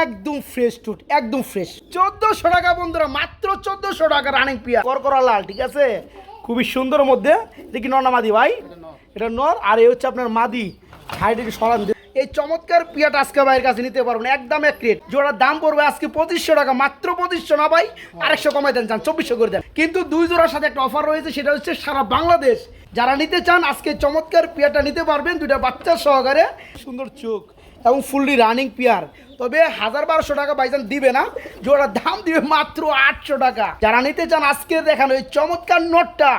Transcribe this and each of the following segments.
একদম ফ্রেশ টুট একদম ফ্রেশ চোদ্দশো টাকা বন্ধুরা মাত্র চোদ্দশো টাকা রানিং পিয়া করকরা লাল ঠিক আছে? খুবই সুন্দর মধ্যে। দেখি নর না মাদি ভাই? এটা নর। আর এই হচ্ছে আপনার মাদি। হাইট সরান এই চমৎকার পিয়াটা আজকে ভাইয়ের কাছে নিতে পারবেন একদম এক রেট জোড়ার দাম পড়বে আজকে পঁচিশশো টাকা মাত্র পঁচিশশো না ভাই? আরেকশো কমাই দেন চান চব্বিশশো করে দেন। কিন্তু দুই জোড়ার সাথে একটা অফার রয়েছে সেটা হচ্ছে সারা বাংলাদেশ। যারা নিতে চান আজকে চমৎকার পিয়াটা নিতে পারবেন দুইটা বাচ্চা সহকারে। সুন্দর চোখ এবং ফুললি রানিং পিয়ার তবে হাজার বারোশো টাকা বাইজান দিবে না জোড়ার দাম দিবে মাত্র আটশো টাকা। যারা নিতে চান আজকে দেখানো এই চমৎকার নোটটা।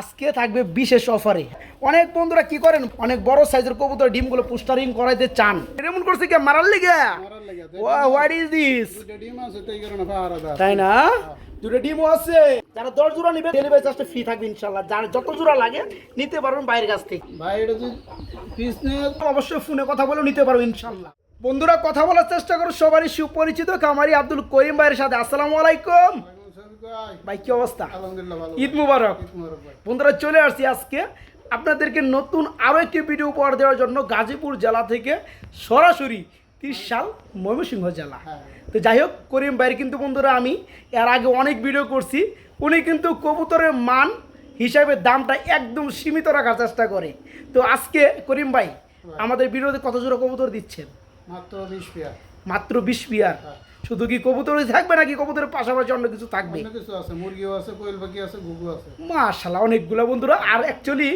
আজকে থাকবে বিশেষ অফারে। অনেক বন্ধুরা কি করেন? অনেক বড় সাইজের কবুতর ডিমগুলো পোস্টারিং করাইতে চান। এমন করছে কি? মারার লিগে? হোয়াট ইজ দিস তাই না? দুটো ডিমও আছে। যারা দশ জোড়া নিবে ডেলিভারি চার্জটা ফ্রি থাকবে ইনশাল্লাহ যার যত জোড়া লাগে নিতে পারবেন বাইরের কাছ থেকে। ভাই এটা অবশ্যই ফোনে কথা বলে নিতে পারব ইনশাল্লাহ বন্ধুরা কথা বলার চেষ্টা করো। সবারই সুপরিচিত কামারি আব্দুল করিম ভাইয়ের সাথে। আসসালামু আলাইকুম। ভাই কি অবস্থা? ঈদ মুবারক। বন্ধুরা চলে আসছি আজকে আপনাদেরকে নতুন আরও একটি ভিডিও উপহার দেওয়ার জন্য গাজীপুর জেলা থেকে সরাসরি তিরিশ সাল ময়মনসিংহ জেলা। হ্যাঁ। তো যাই হোক করিম ভাইয়ের কিন্তু বন্ধুরা আমি এর আগে অনেক ভিডিও করছি। উনি কিন্তু কবুতরের মান হিসাবে দামটা একদম সীমিত রাখার চেষ্টা করে। তো আজকে করিম ভাই আমাদের ভিডিওতে কত জোড়া কবুতর দিচ্ছেন? মাত্র বিশ পিয়া মাত্র বিশ পিয়ার? হ্যাঁ। শুধু কি কবুতরই থাকবে নাকি কবুতরের পাশাপাশি অন্য কিছু থাকবে? কিছু আছে মুরগিও আছে কোয়েল পাখি আছে ঘুঘু আছে। মাশাল্লাহ অনেকগুলো বন্ধুরা। আর অ্যাকচুয়ালি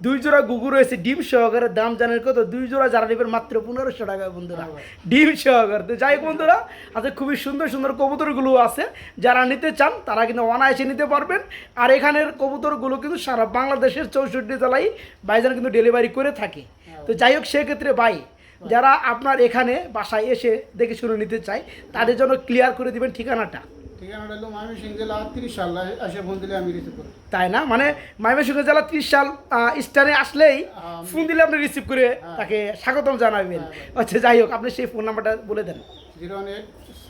দুই জোড়া গুগু রয়েছে ডিম সহকারে দাম জানেন কত দুই জোড়া যারা নেবেন মাত্র পনেরোশো টাকা বন্ধুরা। ডিম সহকারে। তো যাই হোক বন্ধুরা আচ্ছা খুবই সুন্দর সুন্দর কবুতরগুলো আছে। যারা নিতে চান তারা কিন্তু অনায়াসে নিতে পারবেন। আর এখানের কবুতরগুলো কিন্তু সারা বাংলাদেশের চৌষট্টি জেলায় বাইজান কিন্তু ডেলিভারি করে থাকে। তো যাই হোক সেক্ষেত্রে ভাই যারা আপনার এখানে বাসায় এসে দেখে শুনে নিতে চায় তাদের জন্য ক্লিয়ার করে দিবেন ঠিকানাটা। তাই না? মানে ময়মনসিংহ জেলা ত্রিশ সাল স্টারে আসলেই ফোন দিলে আপনি রিসিভ করে তাকে স্বাগতম জানাবেন। আচ্ছা যাই হোক আপনি সেই ফোন নাম্বারটা বলে দেন। Zero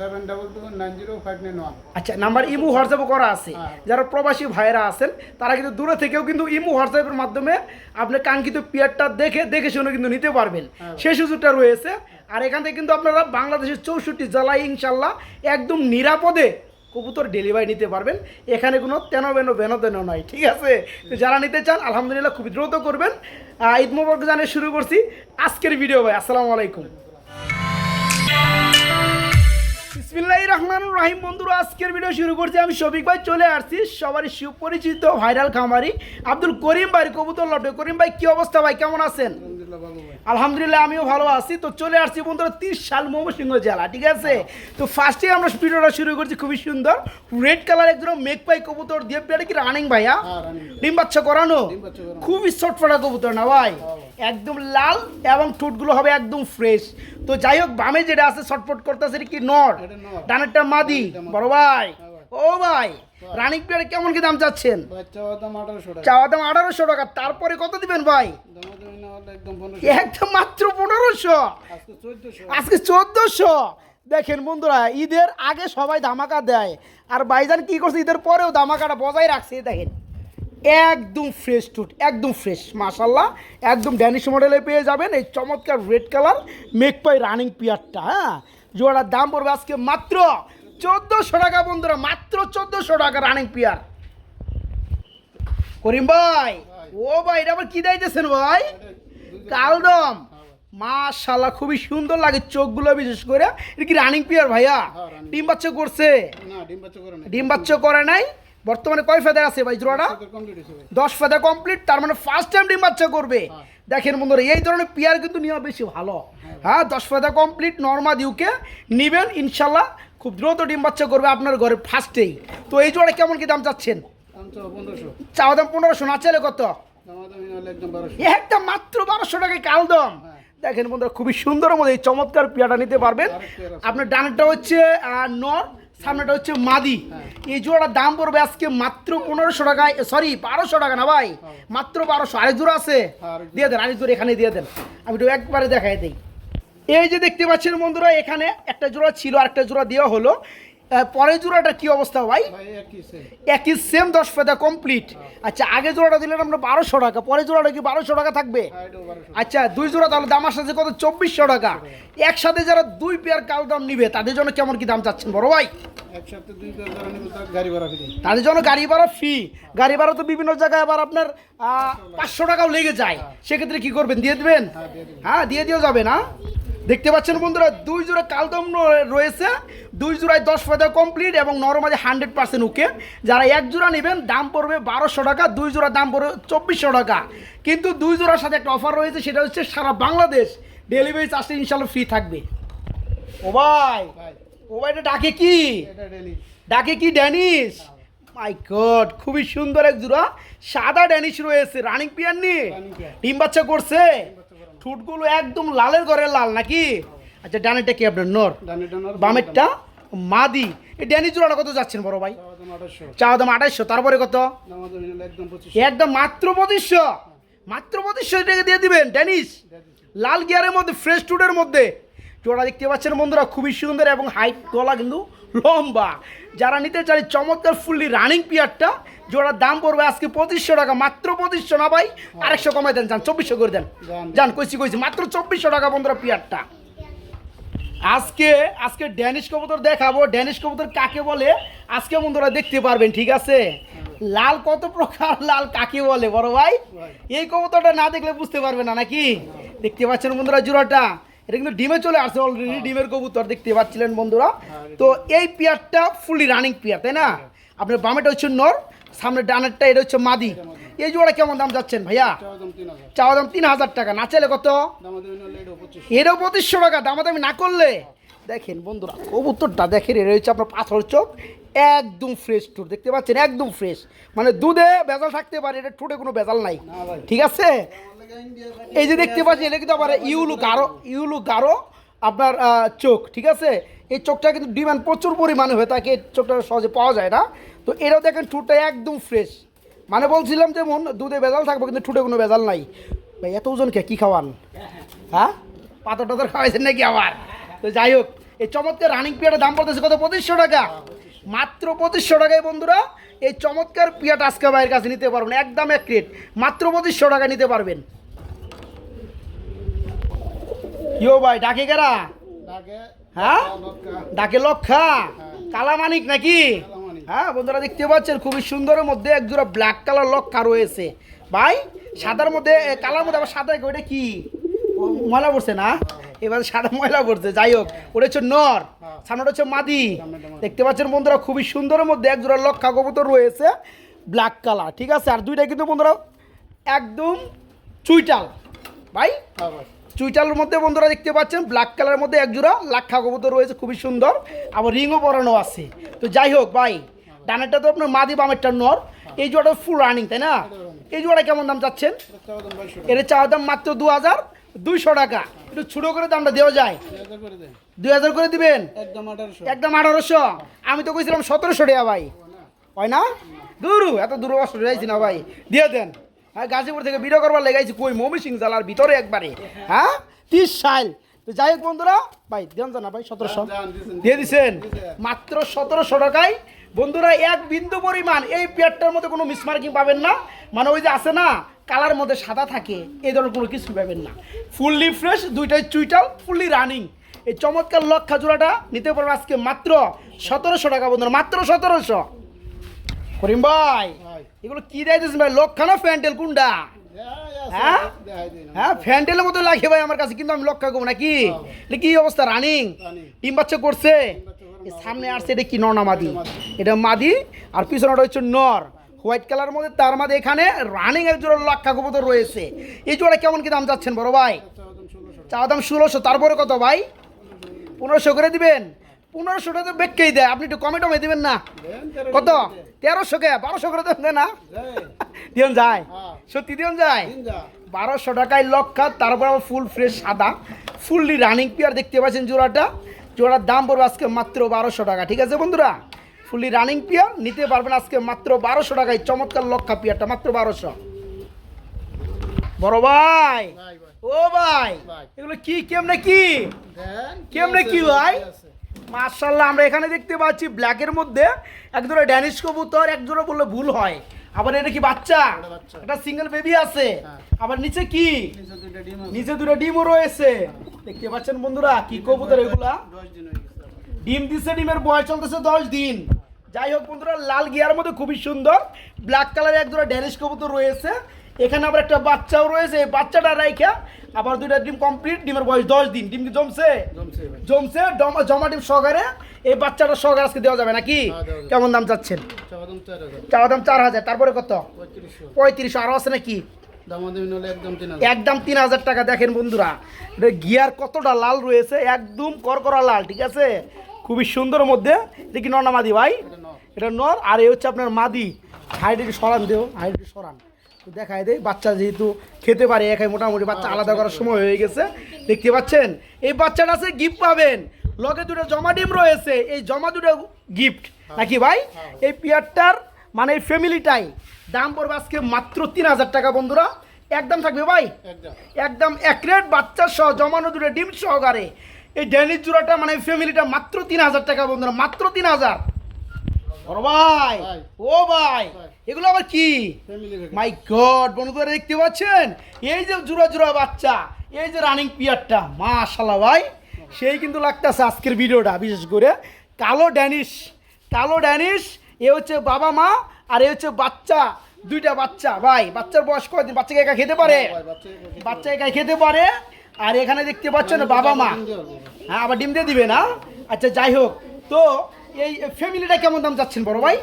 seven double two nine zero five nine one আচ্ছা নাম্বার ইমু হোয়াটসঅ্যাপও করা আছে। হ্যাঁ। যারা প্রবাসী ভাইয়েরা আছেন তারা কিন্তু দূরে থেকেও কিন্তু ইমু হোয়াটসঅ্যাপের মাধ্যমে আপনি কাঙ্ক্ষিত পিয়ারটা দেখে দেখে শুনে কিন্তু নিতে পারবেন। হ্যাঁ। সেই সুযোগটা রয়েছে। আর এখান থেকে কিন্তু আপনারা বাংলাদেশের চৌষট্টি জেলায় ইনশাল্লাহ একদম নিরাপদে কবুতর ডেলিভারি নিতে পারবেন। এখানে কোনো তেন বেন বেন তেন নয় ঠিক আছে? তো যারা নিতে চান আলহামদুলিল্লাহ খুব দ্রুত করবেন। ঈদ মোবারক জানিয়ে শুরু করছি। আজকের ভিডিও ভাই আসসালামু আলাইকুম। বিসমিল্লাহির রহমানুর রহিম। বন্ধুরা, আজকের ভিডিও শুরু করছি। আমি শফিক ভাই, চলে আসছি। সবারই সুপরিচিত ভাইরাল খামারি আব্দুল করিম ভাই, কবুতর লটে। করিম ভাই, কি অবস্থা ভাই? কেমন আছেন? আলহামদুলিল্লাহ আমিও ভালো আছি। তো চলে আসছি বন্ধুরা তিরিশ সাল ময়মনসিংহ জেলা ঠিক আছে? তো ফার্স্টে আমরা ভিডিওটা শুরু করছি খুবই সুন্দর। রেড কালার একজন মেঘ পাই কবুতর দিয়ে পেটে কি রানিং ভাইয়া হ্যাঁ? ডিম বাচ্চা করানো? ডিম বাচ্চা করানো। খুবই চটপটা কবুতর না ভাই? একদম লাল এবং ঠোঁটগুলো হবে একদম ফ্রেশ তো যাই হোক বামে যেটা আছে ছটফট করতেছে এটা কি নর? ডানেরটা মাদি বড় ভাই। হ্যাঁ ও ভাই রানিং পেয়ারে কেমন কি দাম চাচ্ছেন? চাওয়া দাম আঠারোশো টাকা। তারপরে কত দিবেন ভাই? একদম মাত্র পনেরোশো। আজকে চোদ্দশো। দেখেন বন্ধুরা ঈদের আগে সবাই ধামাকা দেয়। আর বাইজান কি করছে ঈদের পরেও ধামাকাটা বজায় রাখছে দেখেন। একদম ফ্রেশ টুট একদম ফ্রেশ মাশাল্লাহ একদম ড্যানিশ মডেলে পেয়ে যাবেন এই চমৎকার রেড কালার মেকপাই রানিং পিয়ারটা হ্যাঁ? জোড়ার দাম পড়বে আজকে মাত্র চোদ্দোশো টাকা বন্ধুরা মাত্র চোদ্দোশো টাকা রানিং পিয়ার করিম ভাই ও ভাই এটা আবার কি দিতেছেন ভাই? কালদম। মাশাল্লাহ খুবই সুন্দর লাগে চোখগুলো বিশেষ করে। এটা কি রানিং পিয়ার ভাইয়া? হ্যাঁ, ডিম বাচ্চা করছে? ডিম বাচ্চা করে নাই। বর্তমানে কয় ফেদার আছে ভাই জোড়াটা? দশ ফেদা কমপ্লিট তার মানে ফার্স্ট টাইম ডিম বাচ্চা করবে। হ্যাঁ। দেখেন বন্ধুরা এই ধরনের পিয়ার কিন্তু নেওয়া বেশি ভালো। হ্যাঁ দশ ফেদা কমপ্লিট নর্মা দিউকে নিবেন ইনশাল্লাহ খুব দ্রুত ডিম বাচ্চা করবে আপনার ঘরে ফার্স্টেই তো এই জোড়া কেমন কি দাম চাচ্ছেন? চাওয়া দাম পনেরোশো না চাইলে কত? একদম মাত্র বারোশো টাকায় কালদম হ্যাঁ। দেখেন বন্ধুরা খুবই সুন্দর মধ্যে এই চমৎকার পিয়াটা নিতে পারবেন। আপনার ডানেরটা হচ্ছে নর সামনেটা হচ্ছে মাদি। হ্যাঁ। এই জোড়ার দাম পড়বে আজকে মাত্র পনেরোশো টাকায় সরি বারোশো টাকা না ভাই মাত্র বারোশো। আরেক জোড়া আছে? হ্যাঁ, দিয়ে দেন আরেক জোড়া এখানে দিয়ে দেন। আমি একটু একবারে দেখাই দিই। এই যে দেখতে পাচ্ছেন বন্ধুরা এখানে একটা জোড়া ছিল আরেকটা জোড়া দেওয়া হলো। পরের জোড়াটা কি অবস্থা ভাই? একই সেম দশ ফেদা কমপ্লিট আচ্ছা আগে জোড়াটা দিলেন আমরা বারোশো টাকা পরের জোড়াটা কি বারোশো টাকা থাকবে? হ্যাঁ আচ্ছা দুই জোড়া তাহলে দাম আসছে কত? চব্বিশশো টাকা। একসাথে যারা দুই পেয়ার কাল দাম নিবে তাদের জন্য কেমন কি দাম চাচ্ছেন বড় ভাই? তাদের জন্য গাড়ি ভাড়া ফ্রি গাড়ি ভাড়া তো বিভিন্ন জায়গায় আবার আপনার পাঁচশো টাকাও লেগে যায়। সেক্ষেত্রে কি করবেন? দিয়ে দেবেন? হ্যাঁ হ্যাঁ দিয়ে দিয়েও যাবে না দেখতে পাচ্ছেন বন্ধুরা দুই জোড়া কালদম রয়েছে। দুই জোড়ায় দশ ফায়দা কমপ্লিট এবং নর্মালি হান্ড্রেড পার্সেন্ট ওকে যারা এক জোড়া নেবেন দাম পড়বে বারোশো টাকা দুই জোড়া দাম পড়বে চব্বিশশো টাকা। কিন্তু দুই জোড়ার সাথে একটা অফার রয়েছে সেটা হচ্ছে সারা বাংলাদেশ ডেলিভারি চার্জটা ইনশাল্লাহ ফ্রি থাকবে। ও ভাই ভাই ও ভাইটা ডাকে কি? ডাকে কি ড্যানিশ মাই গড খুবই সুন্দর এক জোড়া। সাদা ড্যানিশ রয়েছে রানিং পিয়ার নিয়ে। ডিম বাচ্চা করছে। ঠুটগুলো একদম লালের ঘরে লাল নাকি? আচ্ছা ডানেরটা কি আপনার? নর। বামেরটা মাদি। এই ড্যানিশ জোড়াটা কত যাচ্ছেন বড় ভাই? চা দাম আঠাইশশো তারপরে কত? একদম মাত্র পঁচিশশো। মাত্র পঁচিশশো টাকা দিয়ে দিবেন ড্যানিস লাল গিয়ারের মধ্যে ফ্রেশ টুডের মধ্যে। জোড়া দেখতে পাচ্ছেন বন্ধুরা খুবই সুন্দর এবং হাইট গলা কিন্তু লম্বা। যারা নিতে চাই চমৎকার ফুললি রানিং পিয়ারটা জোড়ার দাম পড়বে আজকে পঁচিশশো টাকা মাত্র পঁচিশশো না ভাই আরেকশো কমাই দেন যান চব্বিশশো করে দেন। যান। কইছি কইছি মাত্র চব্বিশশো টাকা বন্ধুরা পিয়ারটা আজকে আজকে ড্যানিশ কবুতর দেখাবো। ড্যানিশ কবুতর কাকে বলে? আজকে বন্ধুরা দেখতে পারবেন ঠিক আছে? লাল কত প্রকার লাল কাকে বলে বড় ভাই। এই কবুতরটা না দেখলে বুঝতে পারবে না নাকি? দেখতে পাচ্ছেন বন্ধুরা জোড়াটা। এটা কিন্তু ডিমে চলে আসছে অলরেডি ডিমের কবুতর দেখতে পাচ্ছিলেন বন্ধুরা। তো এই পেয়ারটা ফুলি রানিং পেয়ার তাই না? আপনার বামেটা হচ্ছে নর সামনে ডানেরটা এটা হচ্ছে মাদি। এই জোড়া কেমন দাম যাচ্ছেন ভাইয়া? চাওয়া দাম তিন হাজার। টাকা না চাইলে কত? এটাও এরও পঁচিশশো টাকা দামাদামি না করলে? দেখেন বন্ধুরা কবুতরটা দেখেন এটা হচ্ছে আপনার পাথর চোখ একদম ফ্রেশ টুর দেখতে পাচ্ছেন? একদম ফ্রেশ মানে দুধে ভেজাল থাকতে পারে এটা ঠোঁটে কোনো ভেজাল নাই। ঠিক আছে? এই যে দেখতে পাচ্ছেন এটা কিন্তু আবার ইউলু গাঢ় ইউলু গাঢ় আপনার চোখ ঠিক আছে? এই চোখটা কিন্তু ডিমান্ড প্রচুর পরিমাণে হয়ে থাকে এই চোখটা সহজে পাওয়া যায় না। তো এটাও দেখেন ঠোঁটটা একদম ফ্রেশ মানে বলছিলাম যেমন দুধে ভেজাল থাকবে কিন্তু ঠোঁটে কোনো ভেজাল নাই। ভাই এত ওজন কে কী খাওয়ান? হ্যাঁ? পাথর টাথর খাওয়াইছেন নাকি আবার? তো যাই হোক এই চমৎকার রানিং পিয়াটার দাম পড়তেছে কত? পঁচিশশো টাকা। মাত্র পঁচিশশো টাকায় বন্ধুরা এই চমৎকার পিয়াটা আজকে ভাইয়ের কাছে নিতে পারবেন একদম এক রেট মাত্র পঁচিশশো টাকায় নিতে পারবেন। ইয়ো ভাই ডাকে কারা? হ্যাঁ? ডাকে লক্ষা? কালামানিক নাকি? হ্যাঁ বন্ধুরা দেখতে পাচ্ছেন খুবই সুন্দরের মধ্যে এক জোড়া ব্ল্যাক কালার লক্ষা রয়েছে। ভাই সাদার মধ্যে কালার মধ্যে আবার সাদা ওটা কি? ও, ময়লা পড়ছে না? এবার সাদা ময়লা পড়ছে যাই হোক ওটা হচ্ছে নর সামনেটা হচ্ছে মাদি। দেখতে পাচ্ছেন বন্ধুরা খুবই সুন্দরের মধ্যে এক জোড়া লক্ষা কবুতর রয়েছে ব্ল্যাক কালার ঠিক আছে? আর দুইটা কিন্তু বন্ধুরা একদম চুইটাল। ভাই? হ্যাঁ চুইটালের মধ্যে বন্ধুরা দেখতে পাচ্ছেন ব্ল্যাক কালারের মধ্যে এক জোড়া লাক্ষা কবুতর রয়েছে খুবই সুন্দর। আবার রিংও পরানো আছে। তো যাই হোক ভাই ডানেরটা তো আপনার মাদি বামেরটা নর। এই জোড়াটা ফুল রানিং তাই না? এই জোড়া কেমন দাম চাচ্ছেন? এর চাওয়া দাম মাত্র দু হাজার দুইশো টাকা। একটু ছোটো করে দামটা দেওয়া যায়। দুই হাজার করে দিবেন? একদম আঠারোশো। আমি তো কইছিলাম সতেরোশো টাকা ভাই। হয় না? দূর এত দূর যাইছি না ভাই। দিয়ে দেন। হ্যাঁ গাজীপুর থেকে ভিডিও করবার লেগাইছি কই মমি সিং জালার ভিতরে একবারে। হ্যাঁ? তিরিশ সাইল তো যাই হোক বন্ধুরা ভাই দেন না ভাই সতেরোশো। দিয়ে দিছেন? মাত্র সতেরোশো টাকায়। বন্ধুরা এক বিন্দু পরিমাণ এই পেয়ারটার মধ্যে কোনো মিসমার্কিং পাবেন না। মানে ওই যে আছে না কালার মধ্যে সাদা থাকে এই ধরনের কোনো কিছু পাবেন না। ফুললি ফ্রেশ দুইটাই চুইটাল ফুললি রানিং এই চমৎকার লক্ষা জোড়াটা নিতে পারব আজকে মাত্র সতেরোশো টাকা বন্ধুরা মাত্র সতেরোশো। করিম ভাই এগুলো কি দেয় দিয়েছেন ভাই? লক্ষা না ফ্যান্টেল কোনটা? হ্যাঁ? হ্যাঁ? ফ্যান্টেলের মতো লাগে ভাই আমার কাছে কিন্তু আমি লক্ষা করব নাকি কি? অবস্থা রানিং। ডিম বাচ্চা করছে? সামনে আসছে এটা কি নর না মাদি? এটা মাদি। আর পিছনেটা হচ্ছে নর। হোয়াইট কালার মধ্যে তার মধ্যে এখানে রানিং এক জোড়া লক্ষা কবুতর রয়েছে। এই জোড়া কেমন কি দাম চাচ্ছেন বড় ভাই? চা দাম ষোলোশো তারপরে কত ভাই? পনেরোশো করে দিবেন? পনেরোশোটা তো বেককেই দেয় আপনি একটু কমে টমে দিবেন না। কত? তেরোশো কে? বারোশো করে দেবেন না? দেন। দিন যায়। হ্যাঁ। সত্যি দিন যায়। বারোশো টাকায় লক্ষা তারপর আবার ফুল ফ্রেশ সাদা। ফুললি রানিং পেয়ার দেখতে পাচ্ছেন জোড়াটা। জোড়ার দাম পড়বে আজকে মাত্র বারোশো টাকা। ঠিক আছে বন্ধুরা? ফুললি রানিং পিয়ার নিতে পারবেন আজকে মাত্র বারোশো টাকায়। চমৎকার লক্ষা পিয়ারটা মাত্র বারোশো। বড় ভাই ও ভাই। এগুলো কি কেমনে কি? কেমনে কি ভাই? মার্শাল্লাহ আমরা এখানে দেখতে পাচ্ছি ব্ল্যাকের মধ্যে এক জোড়া ড্যানিশ কবুতর এক জোড়া বললে ভুল হয়। আবার এটা কি বাচ্চা? এটা সিঙ্গেল বেবি আছে। হ্যাঁ। আবার নিচে কি? নিচে দুটো ডিমও রয়েছে। দেখতে পাচ্ছেন বন্ধুরা কি কবুতর এগুলা। ডিম দিচ্ছে ডিমের বয়স চলতেছে দশ দিন। যাই হোক বন্ধুরা লাল গিয়ার মধ্যে খুবই সুন্দর। ব্ল্যাক কালারের এক দুটো ড্যানিশ কবুতর রয়েছে। এখানে আবার একটা বাচ্চাও রয়েছে এই বাচ্চাটা রাইখা। আবার দুইটা ডিম কমপ্লিট ডিমের বয়স দশ দিন। ডিম কি জমছে? জমছে জমছে জমা ডিম সহকারে। এই বাচ্চাটা সহকারে আজকে দেওয়া যাবে নাকি? হ্যাঁ। কেমন দাম চাচ্ছেন? চাওয়া দাম চার হাজার। তারপরে কত? পঁয়ত্রিশশো। পঁয়ত্রিশ আরও আছে নাকি? দামাদামি একদম তিন হাজার। একদম তিন হাজার টাকা দেখেন বন্ধুরা। গিয়ার কতটা লাল রয়েছে একদম করকরা লাল ঠিক আছে? খুবই সুন্দর মধ্যে। দেখি নর মাদি ভাই? এটা নর। আর এই হচ্ছে আপনার মাদি। হাইট একটু সরান দেও হাইট একটু সরান দেখায় দেয় বাচ্চা যেহেতু খেতে পারে একাই মোটামুটি বাচ্চা আলাদা করার সময় হয়ে গেছে। দেখতে পাচ্ছেন? এই বাচ্চাটা আছে গিফট পাবেন। লগে দুটো জমা ডিম রয়েছে। এই জমা দুটো গিফট নাকি ভাই? এই পিয়ারটার মানে এই ফ্যামিলিটাই দাম পড়বে আজকে মাত্র তিন হাজার টাকা বন্ধুরা। একদম থাকবে ভাই? একদম। একদম এক রেট বাচ্চা সহ জমানো দুটো ডিম সহকারে। এই ড্যানিশ জোড়াটা মানে ফ্যামিলিটা মাত্র তিন হাজার টাকা বন্ধুরা মাত্র তিন হাজার। ভাই। ও ভাই ভাই। এগুলো আবার কি? মাই গড বন্ধুরা দেখতে পাচ্ছেন? এই যে জোড়া জোড়া বাচ্চা এই যে রানিং পিয়ারটা মাশাল্লাহ ভাই সেই কিন্তু লাগতেছে আজকের ভিডিওটা বিশেষ করে কালো ড্যানিশ কালো ড্যানিশ এ হচ্ছে বাবা মা আর এ হচ্ছে বাচ্চা দুইটা বাচ্চা। ভাই বাচ্চার বয়স কয়দিন? বাচ্চাকে একা খেতে পারে? বাচ্চা একা খেতে পারে? আর এখানে দেখতে পাচ্ছেন বাবা মা। হ্যাঁ আবার ডিম দিয়ে দিবে না? আচ্ছা যাই হোক। তো এই ফ্যামিলিটা কেমন দাম চাচ্ছেন বড় ভাই?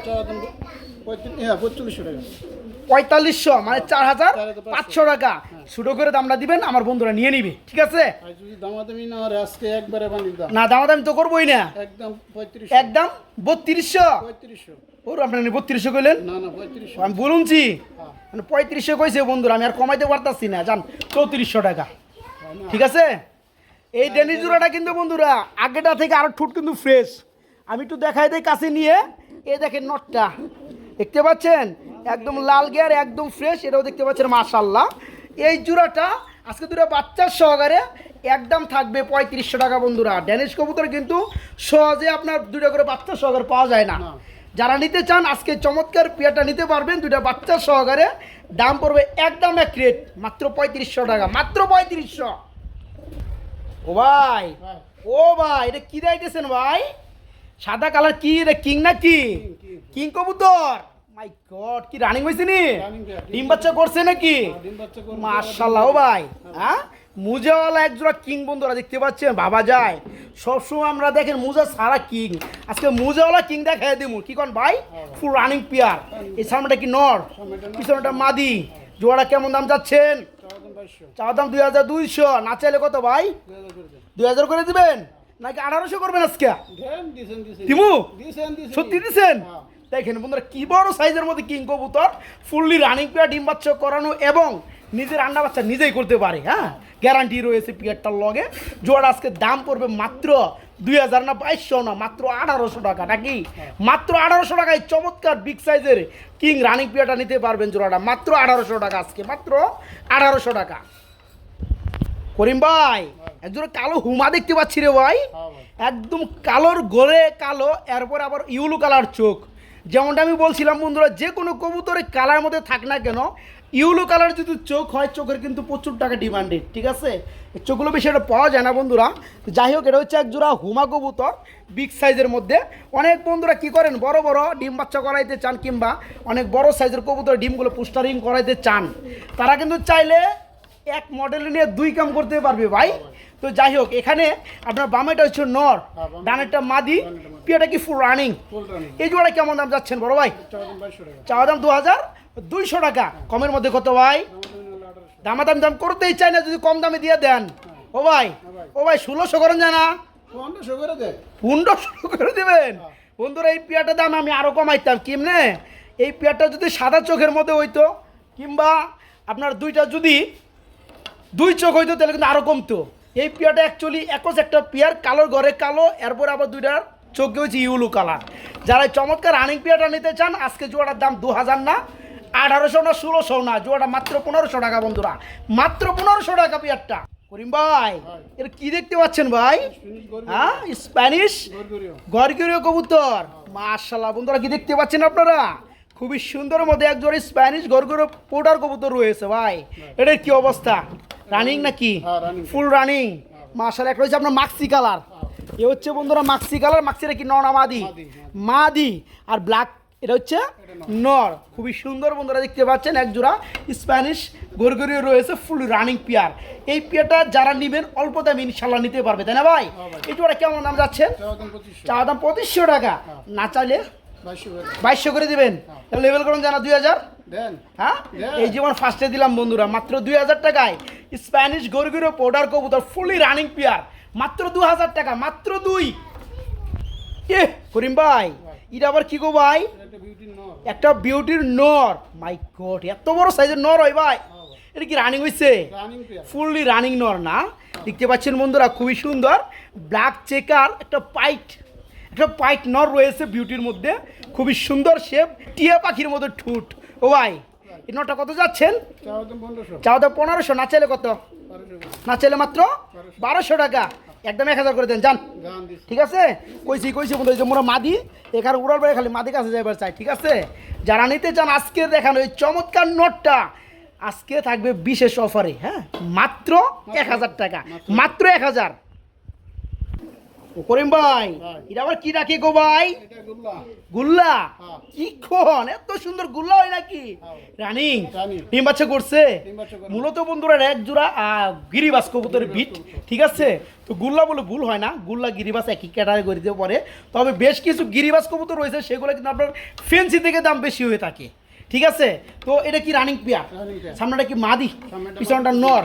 পঁয়তাল্লিশশো মানে চার হাজার পাঁচশো টাকা। ছোটো করে দামটা দিবেন আমার বন্ধুরা নিয়ে নিবে ঠিক আছে? না দামাদামি তো করবোই না। একদম বত্রিশশো। ওর আপনার বত্রিশশো কইলেন? আমি বলুনছি। হ্যাঁ। মানে পঁয়ত্রিশশো কইছে বন্ধুরা আমি আর কমাইতে পারতাছি না। জান চৌত্রিশশো টাকা। ঠিক আছে? এই ডেনিস জোড়াটা কিন্তু বন্ধুরা আগেটা থেকে আরও ঠুট কিন্তু ফ্রেশ আমি একটু দেখাই দেই কাছে নিয়ে। এ দেখেন নটটা দেখতে পাচ্ছেন? একদম লাল গিয়ার একদম ফ্রেশ এটাও দেখতে পাচ্ছেন মাশাল্লাহ এই জোড়াটা আজকে দুটো বাচ্চার সহকারে একদম থাকবে পঁয়ত্রিশশো টাকা বন্ধুরা। ড্যানিশ কবুতর কিন্তু সহজে আপনার দুটো করে বাচ্চা সহকারে পাওয়া যায় না। যারা নিতে চান আজকে চমৎকার পেয়ারটা নিতে পারবেন দুটা বাচ্চা সহকারে। দাম পড়বে একদম এক রেট মাত্র পঁয়ত্রিশশো টাকা মাত্র পঁয়ত্রিশশো। ও ভাই ভাই ও ভাই এটা কি দেখতেছেন ভাই? সাদা কালার কি এটা কিং না কি. কিং কবুতর। মাই গড কি রানিং হয়েছে নি? ডিম বাচ্চা করছে নাকি? মার্শাল্লাহ ও ভাই হ্যাঁ? মুজাওয়ালা একজোড়া কিং বন্ধুরা দেখতে পাচ্ছেন? বাবা যায়। সবসময় আমরা দেখেন মুজা সারা কিং। আজকে মুজাওয়ালা কিং দেখাই দিমু কি কোন ভাই? ফুল রানিং পেয়ার এই সামনেটা কি নর? পিছনেটা মাদি। জোড়া কেমন দাম যাচ্ছেন চাওয়া দাম দুই হাজার দুইশো। না চাইলে কত ভাই? দুই হাজার করে দিবেন? নাকি আঠারোশো করবেন আজকে? দিছেন সত্যি দিছেন? হ্যাঁ। দেখেন বন্ধুরা কি বড় সাইজের মধ্যে কিং কবুতর। ফুললি রানিং পেয়ার ডিম বাচ্চা করানো এবং নিজের আন্ডা বাচ্চা নিজেই করতে পারে হ্যাঁ? গ্যারান্টি রয়েছে পিয়ারটার লগে। জোড়া আজকে দাম পড়বে মাত্র দুই হাজার না বাইশশো না মাত্র আঠারোশো টাকা নাকি? মাত্র আঠারোশো টাকায় চমৎকার বিগ সাইজের কিং রানিং পিয়ারটা নিতে পারবেন জোড়াটা। মাত্র আঠারোশো টাকা আজকে মাত্র আঠারোশো টাকা। করিম ভাই একজন কালো হুমা দেখতে পাচ্ছি রে ভাই। হ্যাঁ একদম কালোর গোলে কালো এরপর আবার ইউলু কালার চোখ। যেমনটা আমি বলছিলাম বন্ধুরা যে কোনো কবুতরের কালার মধ্যে থাক না কেন ইউলো কালার যদি চোখ হয়, চোখের কিন্তু প্রচুর টাকা ডিমান্ডেড ঠিক আছে? চোখগুলো বেশি এটা পাওয়া যায় না বন্ধুরা। যাই হোক, এটা হচ্ছে এক জোড়া হুমা কবুতর বিগ সাইজের মধ্যে। অনেক বন্ধুরা কি করেন, বড় বড় ডিম বাচ্চা করাইতে চান কিংবা অনেক বড় সাইজের কবুতর ডিমগুলো পোস্টারিং করাইতে চান, তারা কিন্তু চাইলে এক মডেল নিয়ে দুই কাম করতে পারবে ভাই। তো যাই হোক এখানে আপনার বামেটা হচ্ছে নর হ্যাঁ, ডানেরটা মাদি পিয়াটা কি ফুল রানিং এই জোড়া কেমন দাম যাচ্ছেন বড় ভাই? চাওয়া দাম দাম দু হাজার দুইশো টাকা। কমের মধ্যে কত ভাই? দামাদামি আঠারোশো দামাদাম দাম করতেই চাই না যদি কম দামে দিয়ে দেন। ও ভাই ভাই। ও ভাই ষোলোশো করেন জানা পনেরোশো করে করে দেবেন? বন্ধুরা এই পেয়ারটার দাম আমি আরও কমাইতাম কেমনে? এই পেয়ারটা যদি সাদা চোখের মধ্যে হইতো কিংবা আপনার দুইটা যদি দুই চোখ হইতো তাহলে কিন্তু আরও কমতো। এই পেয়ারটা অ্যাকচুয়ালি একজ একটা পেয়ার কালোর ঘরে কালো এরপর আবার দুইটার চোখে হয়েছে ইউলু কালার যারা চমৎকার রানিং পেয়ারটা নিতে চান আজকে জোয়াটার দাম দু হাজার না আঠারোশো না ষোলোশো না জোয়াটা মাত্র পনেরোশো টাকা বন্ধুরা। মাত্র পনেরোশো টাকা পেয়ারটা। করিম ভাই। এটা কি দেখতে পাচ্ছেন ভাই? হ্যাঁ স্প্যানিশ গরগরীয় কবুতর। মাশাল্লাহ বন্ধুরা কি দেখতে পাচ্ছেন আপনারা? খুবই সুন্দর মধ্যে এক জোড়া স্প্যানিশ গরগরীয় পোটার কবুতর রয়েছে ভাই। এটার কি অবস্থা? রানিং নাকি? হ্যাঁ, ফুল রানিং মাশাল্লাহ একটা হচ্ছে আপনার মাক্সি কালার এ হচ্ছে বন্ধুরা মাক্সি কালার মাক্সিটা কি নর মাদি? মাদি, মাদি। আর ব্ল্যাক এটা হচ্ছে নর। খুবই সুন্দর বন্ধুরা দেখতে পাচ্ছেন এক জোড়া স্প্যানিশ গরগরীয় রয়েছে ফুল রানিং পেয়ার এই পেয়ারটা যারা নেবেন অল্প দামে ইনশাল্লাহ নিতে পারবে তাই না ভাই? হ্যাঁ ভাই। এই জোড়া কেমন দাম যাচ্ছেন চাওয়াদাম পঁচিশশো। চা দাম পঁচিশশো টাকা। না চাইলে বাইশশো করে। দিবেন? লেভেল করুন জানা দুই হাজার? দেন। হ্যাঁ? এই যেমন ফার্স্টে দিলাম বন্ধুরা মাত্র দুই হাজার টাকায় স্প্যানিশ গরুগুলো পোডার কবুতর ফুলি রানিং পেয়ার মাত্র দু হাজার টাকা মাত্র দুই। এ করিম ভাই এটা আবার কি গো ভাই? একটা বিউটির নর। মাই গড এত বড় সাইজের নর হয় ভাই। এটা কি রানিং হয়েছে ফুললি রানিং নর না? দেখতে পাচ্ছেন বন্ধুরা খুবই সুন্দর। ব্ল্যাক চেকার একটা পাইট একটা পাইট নর রয়েছে বিউটির মধ্যে। খুবই সুন্দর শেপ টিয়া পাখির মতো ঠুট। ও ভাই এই নটা কত যাচ্ছেন? চাওয়াদাম পনেরোশো চাও তো পনেরোশো না চাইলে কত? না চাইলে মাত্র বারোশো টাকা। একদম এক হাজার করে দেন যান। ঠিক আছে? কইছি কইছি বন্ধু এই যে মোরা মাদি এখানে উড়ার বেড়ে খালি মাদি কাছে যাইবার চাই ঠিক আছে? যারা নিতে চান আজকে দেখানো এই চমৎকার নোটটা আজকে থাকবে বিশেষ অফারে হ্যাঁ? মাত্র এক হাজার টাকা। মাত্র এক হাজার। করিম ভাই। এটা আবার কি রাখে গো ভাই? গুল্লা। হ্যাঁ। কি খন এত সুন্দর গুল্লা হয় নাকি? হ্যাঁ। রানিং ডিম বাচ্চা করছে। মূলত বন্ধুরা এক জোড়া গিরিবাস কবুতরের বিট ঠিক আছে? তো গুল্লা বলে ভুল হয় না গুল্লা গিরিবাস একই ক্যাটাগরিতে পড়ে তবে বেশ কিছু গিরিবাস কবুতর রয়েছে সেগুলো কিন্তু আপনার ফেন্সি থেকে দাম বেশি হয়ে থাকে ঠিক আছে? তো এটা কি রানিং পেয়ার pair। সামনেটা কি মাদি? পিছনটা নর।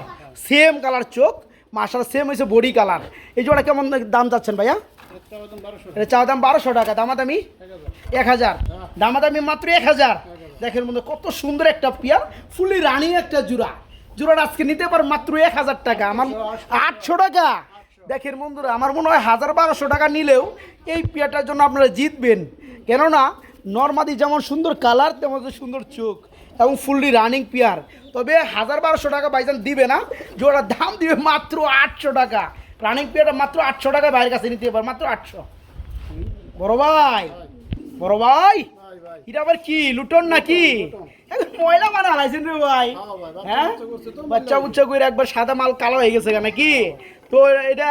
সেম কালার চোখ মাসাল সেম হয়েছে বডি কালার। এই জোড়া কেমন দাম যাচ্ছেন ভাইয়া? এটা দাম বারোশো টাকা, দামাদামি এক হাজার। দামাদামি মাত্র এক হাজার। দেখেন মধ্যে কত সুন্দর একটা পিয়ার ফুলি রানি একটা জোড়া। জোড়াটা আজকে নিতে পার মাত্র এক হাজার টাকা। আমার আটশো টাকা। দেখেন বন্ধুরা, আমার মনে হয় হাজার বারোশো টাকা নিলেও এই পিয়ারটার জন্য আপনারা জিতবেন। কেননা, নর্মাদি যেমন সুন্দর কালার, তেমন সুন্দর চোখ। এবং ফুললি রানিং পিয়ার তবে হাজার বারোশো টাকা বাইজান দিবে না জোড়ার দাম দিবে মাত্র আটশো টাকা। রানিং পিয়ারটা মাত্র আটশো টাকা বাইরের কাছে নিতে পারে মাত্র আটশো। বড় ভাই বড় ভাই, এটা আবার কি, লুটন নাকি? ময়লা বানা হালাইছেন রে ভাই। হ্যাঁ? বাচ্চা বুচ্চা করে একবার সাদা মাল কালো হয়ে গেছে নাকি? তো এটা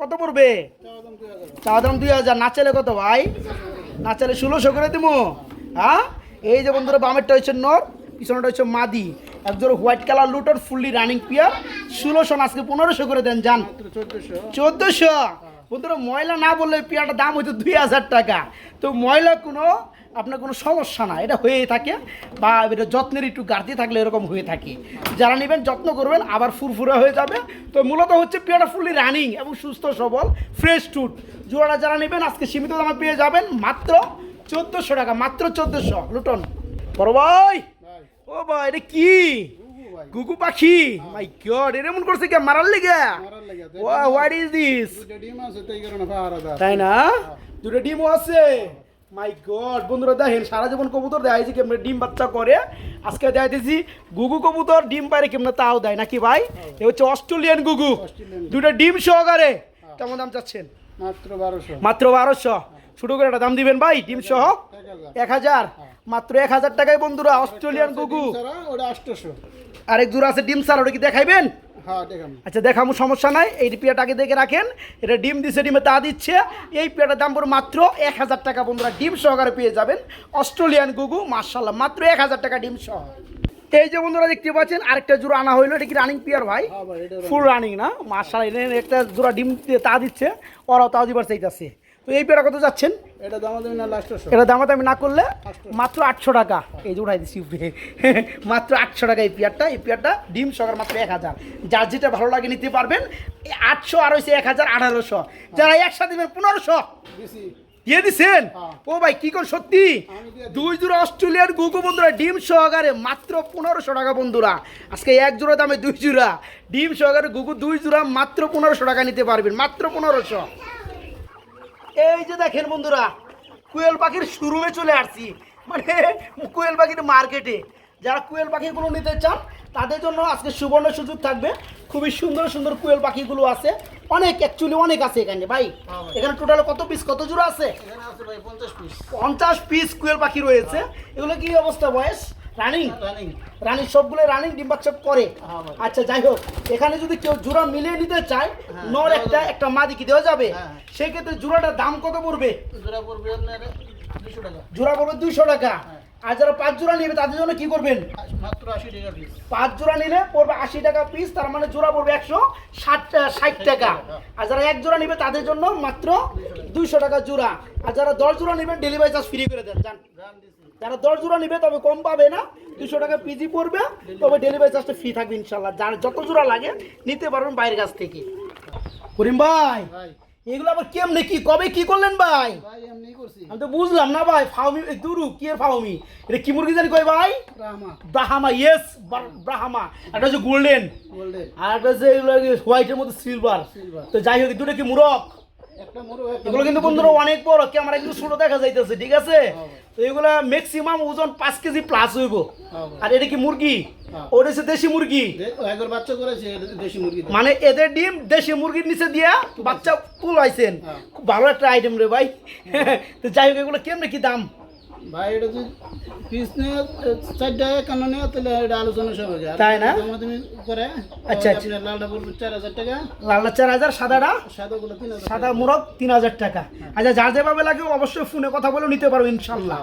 কত পড়বে? চা দাম দুই হাজার, না চাইলে কত ভাই? না চাইলে ষোলোশো করে দেবো হ্যাঁ? এই যে বন্ধুরা, বামেরটা হচ্ছে নর। পিছনটা হচ্ছে মাদি। একজন হোয়াইট কালার লুটন ফুললি রানিং পিয়ার। ষোলোশো আজকে পনেরোশো করে দেন যান চোদ্দোশো। বন্ধুরা, ময়লা না বললে পেয়ারটার দাম হয়তো দুই হাজার টাকা। তো ময়লা কোনো, আপনার কোনো সমস্যা না। এটা হয়ে থাকে বা এটা যত্নের একটু গাড়তি থাকলে এরকম হয়ে থাকে। যারা নেবেন, যত্ন করবেন, আবার ফুরফুরে হয়ে যাবে। তো মূলত হচ্ছে পেয়ারটা ফুললি রানিং এবং সুস্থ, সবল, ফ্রেশ টুট। জোড়াটা যারা নেবেন, আজকে সীমিত দামে পেয়ে যাবেন মাত্র চোদ্দোশো টাকা, মাত্র চোদ্দোশো। লুটন। বড় ভাই! ও ভাই এটা কি? গুগু পাখি? মাই গড এটা এমন করছে কে? মারার লেগে? লাগে হোয়াট ইজ দিস ডিম তাই না? দুটো ডিমও আছে। মাই গড বন্ধুরা দেখেন সারা জীবন কবুতর দেয় যে কেমনে ডিম বাচ্চা করে। আজকে দেখাইতেছি গুগু কবুতর ডিম পারে কেমনে তাও দেয় নাকি ভাই? এ হচ্ছে অস্ট্রেলিয়ান গুগু। দুটো ডিম সহকারে। কেমন দাম চাচ্ছেন? মাত্র বারোশো। মাত্র বারোশো। ছোটো করে একটা দাম দিবেন ভাই ডিম সহ? এক হাজার। মাত্র এক হাজার টাকায় বন্ধুরা অস্ট্রেলিয়ান গুগু। আরেক দূর আছে ডিম স্যার ওটা কি দেখাইবেন? হ্যাঁ আচ্ছা দেখামো সমস্যা নাই। এই পিয়াটাকে দেখে রাখেন এটা ডিম দিছে ডিমে তা দিচ্ছে। এই পিয়াটার দাম পড়ে মাত্র এক হাজার টাকা বন্ধুরা ডিম সহকারে পেয়ে যাবেন অস্ট্রেলিয়ান গুগু মার্শাল্লাহ মাত্র এক হাজার টাকা ডিম সহ। এই যে বন্ধুরা দেখতে পাচ্ছেন আরেকটা জোড়া আনা হইল এটা কি রানিং পিয়ার ভাই? হ্যাঁ ফুল রানিং না? মার্শাল একটা জোড়া ডিম দিয়ে তা দিচ্ছে ওরাও তাও দিবার চাইতেছে। তো এই পেয়ারা কত যাচ্ছেন? এটা দাম দেবেন না লাস্টশো এটা দামাতে আমি না করলে মাত্র আটশো টাকা। এই যে উঠাই দিচ্ছি মাত্র আটশো টাকা এই পেয়ারটা। এই পেয়ারটা ডিম সকার মাত্র এক হাজার। যার যেটা ভালো লাগে নিতে পারবেন এই আটশো আর হয়েছে এক হাজার আঠারোশো। যারা একসাথে দেবেন পনেরোশো। দিয়ে দিছেন? হ্যাঁ। ও ভাই কি কর সত্যি। দুই জোড়া অস্ট্রেলিয়ার গুগু বন্ধুরা ডিম সহকারে মাত্র পনেরোশো টাকা বন্ধুরা। আজকে এক জোড়া দামে দুই জোড়া। ডিম সহকারে গুগু দুই জোড়া মাত্র পনেরোশো টাকা নিতে পারবেন মাত্র পনেরোশো। এই যে দেখেন বন্ধুরা কুয়েল পাখির শুরুমে চলে আসছি। মানে কুয়েল পাখির মার্কেটে। যারা কুয়েল পাখিগুলো নিতে চান তাদের জন্য আজকে সুবর্ণ সুযোগ থাকবে। খুবই সুন্দর সুন্দর কোয়েল পাখিগুলো আছে। অনেক অ্যাকচুয়ালি অনেক আছে এখানে ভাই। হ্যাঁ এখানে টোটাল কত পিস কত জোড়া আছে? পঞ্চাশ পিস কোয়েল পাখি রয়েছে। এগুলো কি অবস্থা বয়স? রানিং রানিং সবগুলো রানিং ডিম্বাচ্ছপ করে। হ্যাঁ আচ্ছা যাই হোক এখানে যদি কেউ জোড়া মিলিয়ে নিতে চায় হ্যাঁ, নর একটা। একটা মাদি কি দেওয়া যাবে? হ্যাঁ, হ্যাঁ। সেক্ষেত্রে জোড়াটার দাম কত পড়বে? জোড়া পড়বে আপনার জোড়া পড়বে দুইশো টাকা। হ্যাঁ। আর যারা পাঁচ জোড়া নেবে তাদের জন্য কি করবেন? পাঁচ জোড়া নিলে পড়বে আশি টাকা পিস তার মানে জোড়া পড়বে একশো ষাট ষাট টাকা আর যারা এক জোড়া নেবে তাদের জন্য মাত্র দুইশো টাকা। জোড়া। আর যারা দশ জোড়া নেবেন ডেলিভারি চার্জ ফ্রি করে দেন। দিছি যারা দশ জোড়া নেবে তবে কম পাবে না দুশো টাকা পিজি পড়বে তবে ডেলিভারি চার্জটা ফ্রি থাকবে ইনশাল্লাহ যার যত জোড়া লাগে নিতে পারবেন বাইরের কাছ থেকে। করিম ভাই এগুলো আবার কেমনে কি কবে কি করলেন ভাই? আমি তো বুঝলাম না ভাই ফাউমি দুরু কি এর ফাউমি এটা কি মুরগি জানি কয় ভাই? ব্রাহামা। ইয়েস ব্রাহামা। একটা হচ্ছে গোল্ডেন আর একটা হচ্ছে হোয়াইটের মধ্যে সিলভার তো যাই হোক দুটো কি মুরগ? এগুলো কিন্তু বন্ধুরা অনেক বড় ক্যামেরা কিন্তু ছোট দেখা যাইতেছে ঠিক আছে? তো এগুলা ম্যাক্সিমাম ওজন পাঁচ কেজি প্লাস হইব। হ্যাঁ আর এটা কি মুরগি? হ্যাঁ। ওটা হচ্ছে দেশি মুরগি। বাচ্চা করেছে দেশি মুরগি মানে এদের ডিম দেশি মুরগির নিচে দিয়া বাচ্চা তুলাইছেন আইছেন খুব ভালো একটা আইটেম রে ভাই। তো যাই হোক এগুলো কেমনে কি দাম? ভাই এটা যদি পিস নিয়ে চারটা একান্ন নিয়ে তাহলে এটা আলোচনা সব হয়ে যায় তাই না? তুমি করে আচ্ছা, আচ্ছা। লালটা পড়বে চার হাজার টাকা। লাল চার হাজার সাদাটা? সাদাগুলো তিন হাজার সাদা মুরগ তিন হাজার টাকা। আচ্ছা যার যেভাবে লাগে অবশ্যই ফোনে কথা বলে নিতে পারব ইনশাল্লাহ।